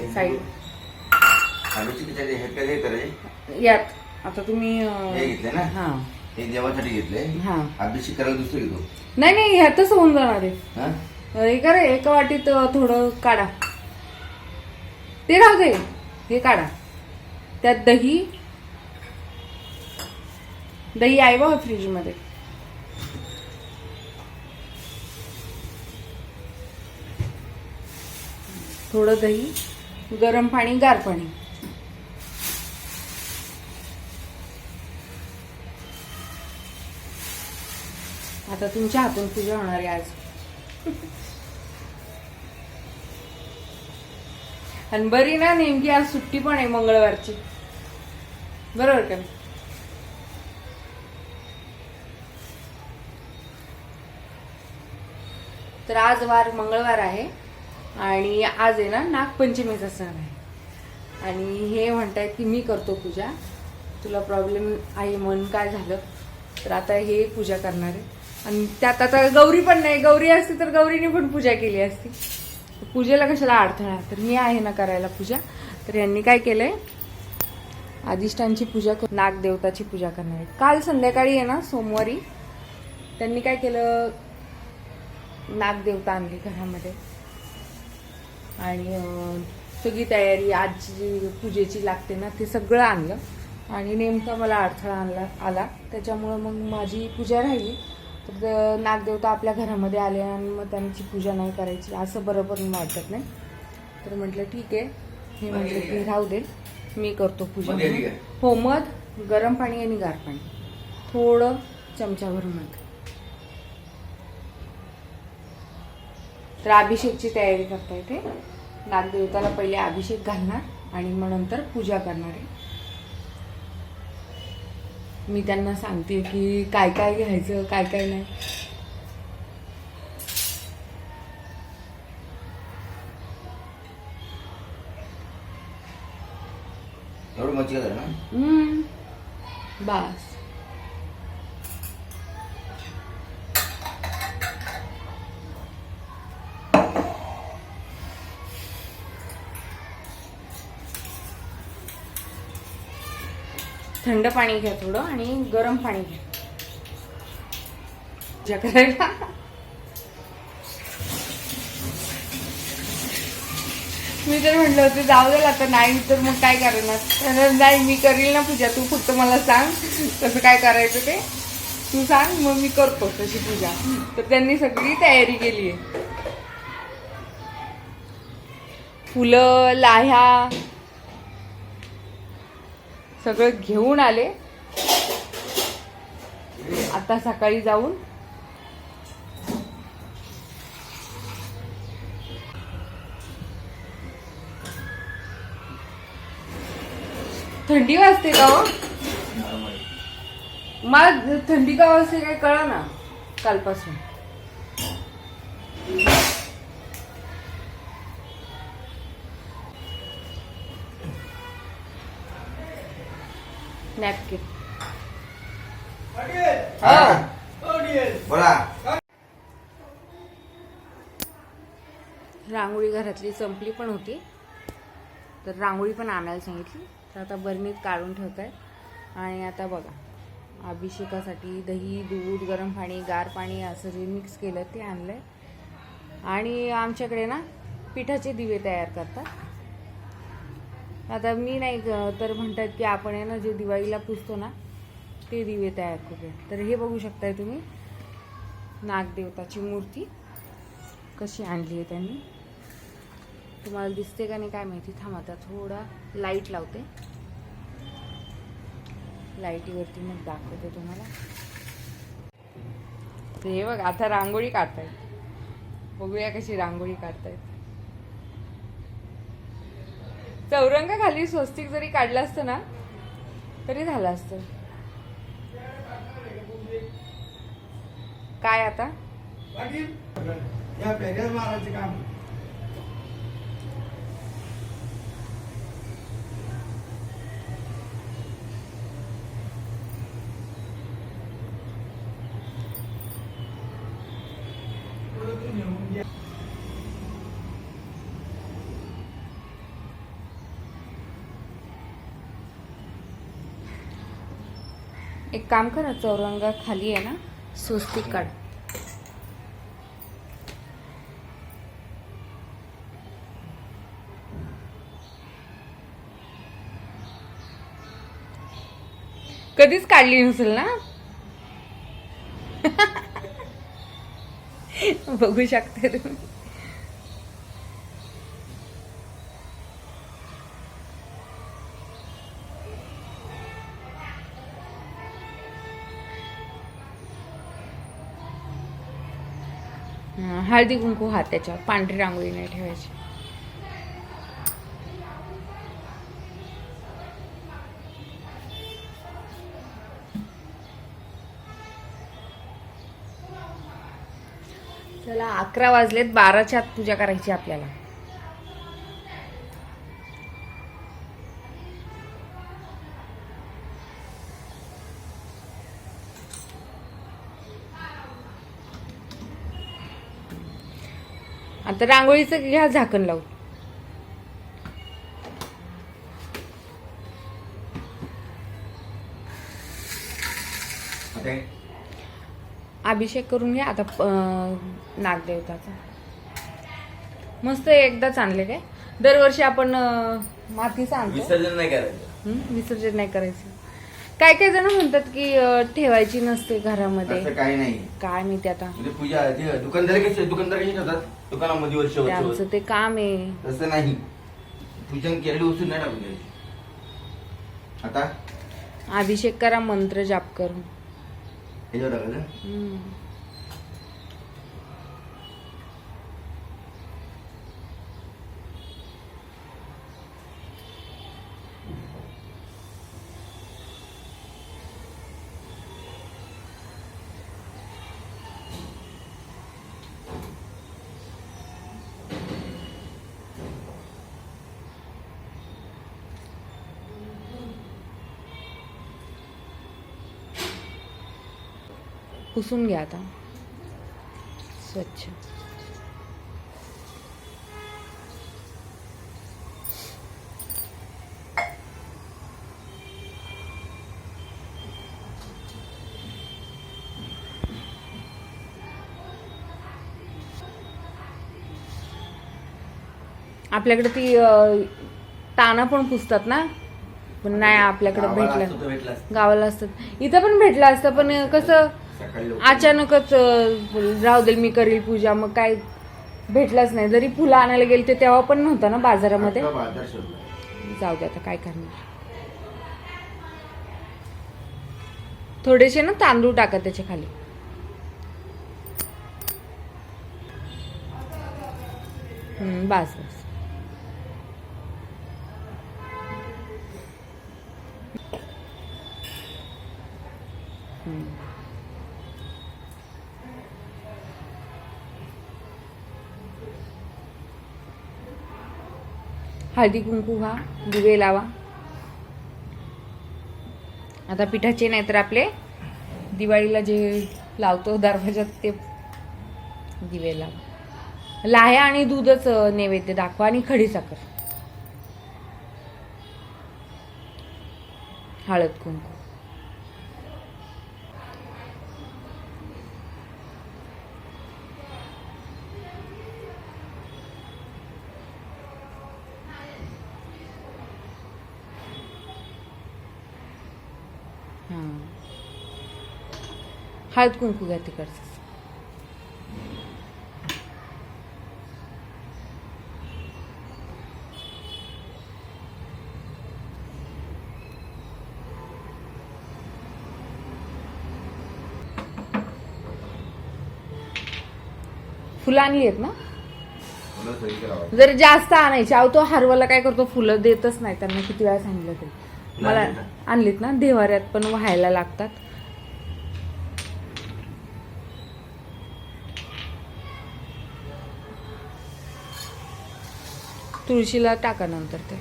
Side यात. आता तुम्ही हे घेतले ना? हा. हे देवासाठी घेतले? हा. अभिषेक करायला दुसरं घेतो. नाही नाही ह्यातच होऊन जाणार आहे. हा? करा एका वाटीत थोडं काढा. ते राहू दे. हे काढा. त्यात दही. दही आहे बघा फ्रीजमध्ये. थोडं दही. गरम पाणी गार पाणी. आता तुमच्या हातून पूजा होणार आहे आज. आणि बरी ना नेमकी आज सुट्टी पण आहे मंगळवारची. बरोबर का तर आज वार मंगळवार आहे. आणि आज आहे ना नागपंचमीचा सण आहे. आणि हे म्हणतायत की मी करतो पूजा. तुला प्रॉब्लेम आहे मन काय झालं? तर आता हे पूजा करणार आहे. आणि त्यात आता गौरी पण नाही. गौरी असती तर गौरीने पण पूजा केली असती. पूजेला कशाला अडथळा? तर मी आहे ना करायला पूजा. तर यांनी काय केलंय? अधिष्ठानची पूजा नागदेवताची पूजा करणार आहे. काल संध्याकाळी आहे ना सोमवारी त्यांनी काय केलं? नागदेवता आणली घरामध्ये. आणि सगळी तयारी आजची जी पूजेची लागते ना ते सगळं आणलं. आणि नेमका मला अडथळा आणला आला. त्याच्यामुळं मग माझी पूजा राहिली. तर नागदेवता आपल्या घरामध्ये आले आणि मग त्यांची पूजा नाही करायची. असं बरोबर वाटत नाही. तर म्हटलं ठीक आहे. हे म्हटलं की राहू दे. मी करतो पूजा. हो मध गरम पाणी आणि गार पाणी. थोडं चमचाभर मध. तर अभिषेकची तयारी करता येते नागदेवताला पहिले अभिषेक घालणार आणि मग नंतर पूजा करणार आहे. मी त्यांना सांगते की काय काय घ्यायचं काय काय नाही. बस. थंड पाणी घ्या थोडं आणि गरम पाणी घ्या. पूजा करायला. मी तर म्हटलं होतं जाऊ दे आता नाही तर मग काय करणार? नाही मी करील ना पूजा तू फक्त मला सांग कसं काय करायचं ते. तू सांग मग मी करतो तशी पूजा. तर त्यांनी सगळी तयारी केली आहे फुलं लाह्या सगळं घेऊन आले. आता सकाळी जाऊन थंडी वाजते का हो? मला थंडी का वाजते काय कळा ना कालपासून. नॅपकिन. हा. बोला. रांगोळी घरातली संपली पण होती. तर रांगोळी पण आणायला सांगितली. तर आता बरणीत काढून ठेवत आहे आणि आता बघा अभिषेकासाठी दही दूध गरम पाणी गार पाणी असं जे मिक्स केलं ते आणलं आहे आणि आमच्याकडे ना पिठाचे दिवे तयार करतात. आता मी नाही ग- तर म्हणतात की आपण आहे ना जे दिवाळीला पुजतो ना ते दिवे तयार करूया. तर हे बघू शकताय तुम्ही नागदेवताची मूर्ती कशी आणली आहे त्यांनी. तुम्हाला दिसते का नाही काय माहिती थांब आता थोडा लाइट लावते. लाईटीवरती मग दाखवते तुम्हाला. हे बघ आता रांगोळी काढतायत. बघूया कशी रांगोळी काढतायत. चौरंगाखाली स्वस्तिक जरी काढलं असतं ना तरी झालं असतं. काय आता? या पेऱ्या काम. एक काम करा चौरंगा खाली आहे ना सुस्ती काढ. कधीच काढली नसेल ना? बघू शकते तुम्ही. हळदी कुंकू हात त्याच्यावर पांढरी रांगोळी नाही ठेवायची. चला अकरा वाजलेत बाराच्या आत पूजा करायची आपल्याला. आता रांगोळीचं घ्या झाकण हे अभिषेक करून घ्या आता नागदेवताचा. मस्त एकदाच आणले काय? दरवर्षी आपण मातीचा आणतो विसर्जन नाही करायचं? विसर्जन नाही करायचं. काय काय जण म्हणतात की अं, ठेवायची नसते घरामध्ये. असं काही नाही काय मी ते आता. म्हणजे पूजा ते दुकानदार कसे दुकानदार कसे ठेवतात? दुकानामध्ये वर्ष वर्ष त्यांचं ते काम आहे. तसं नाही. पूजन केलेली वस्तू नाही टाकून द्यायची. आता? अभिषेक करा मंत्र जाप करून. ह्याच्यावर टाकायचं. पुसून घ्या आता. स्वच्छ. आपल्याकडे ती ताना पण पुसतात ना? पण नाही आपल्याकडे भेटलं. गावाला असतात इथं पण भेटलं असतं पण कसं सकाळी लवकर. अचानकच अं, राहू दे मी करील पूजा मग काय भेटलंच नाही जरी फुलं आणायला गेले ते तेव्हा पण नव्हतं ना बाजारामध्ये अख्खा बाजार शोधला. जाऊ दे आता काय करणार थोडेसे ना तांदूळ टाका त्याच्याखाली हम्म, बस बस हम्म. हळदी कुंकू व्हा दिवे लावा. आता पिठाचे नाही तर आपले दिवाळीला जे लावतो दरवाजात ते दिवे लावा. लाह्या आणि दूधच नैवेद्य दाखवा आणि खडी साखर. हळद कुंकू. हळद कुंकू घ्या तिकडचं फुलं आणली आहेत ना. जर जास्त आणायचे अहो तो हरवाला काय करतो फुलं देतच नाही त्यांना किती वेळा सांगितलं ते मला? आणलीत ना देवाऱ्यात पण व्हायला लागतात तुळशीला टाका नंतर ते.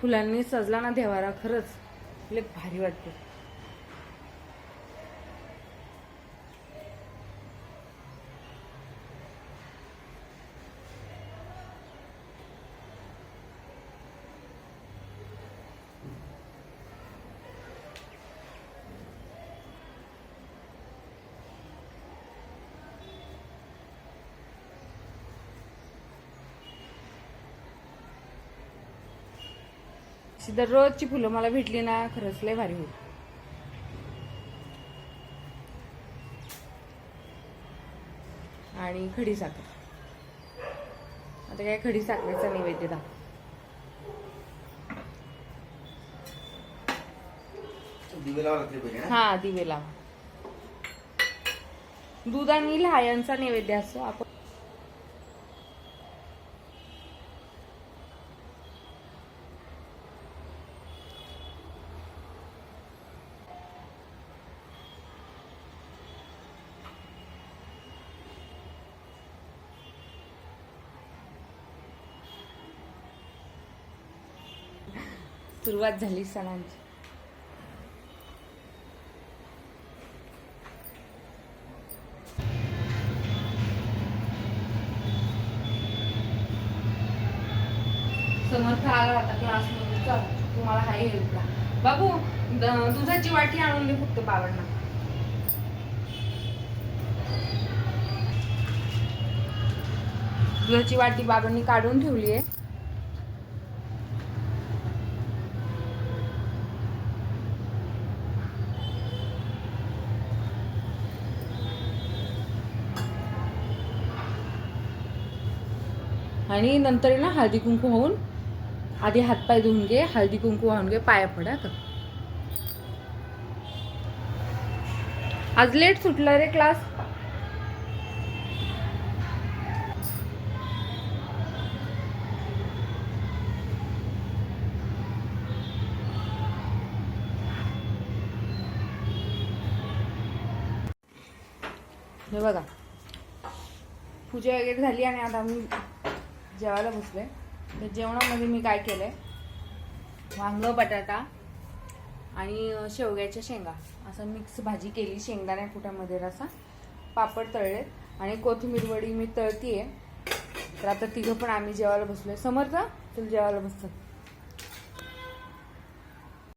फुलांनी सजला ना देवारा खरंच. लय भारी वाटते. अशी दररोजची फुलं मला भेटली ना खरंच लय भारी होईल. आणि खडी साखर. आता काय खडी साखरेचा नैवेद्य दाखव. हा? दिवे लावा. दूध आणि लहायांचा नैवेद्य असतो आपण सुरुवात झाली सणांची. समर्थ आला आता क्लासमध्ये चल तुम्हाला हाय का बाबू दुधाची वाटी आणून दे फक्त बाबांना. दुधाची वाटी बाबांनी काढून ठेवली आहे आणि नंतर आहे ना हळदी कुंकू होऊन आधी हातपाय धुवून घे हळदी कुंकू वाहून घे पाया पडा का आज लेट सुटला रे क्लास. हे बघा. पूजा वगैरे झाली आणि आता आम्ही जेवायला बसले. तर जेवणामध्ये मी काय केलं आहे वांगं बटाटा आणि शेवग्याच्या शेंगा. असं मिक्स भाजी केली शेंगदाण्या कुटामध्ये रसा पापड तळले आणि कोथिंबीर वडी मी आहे तर आता तिघं पण आम्ही जेवायला बसलोय. समर्थ तुला जेवायला बसतात.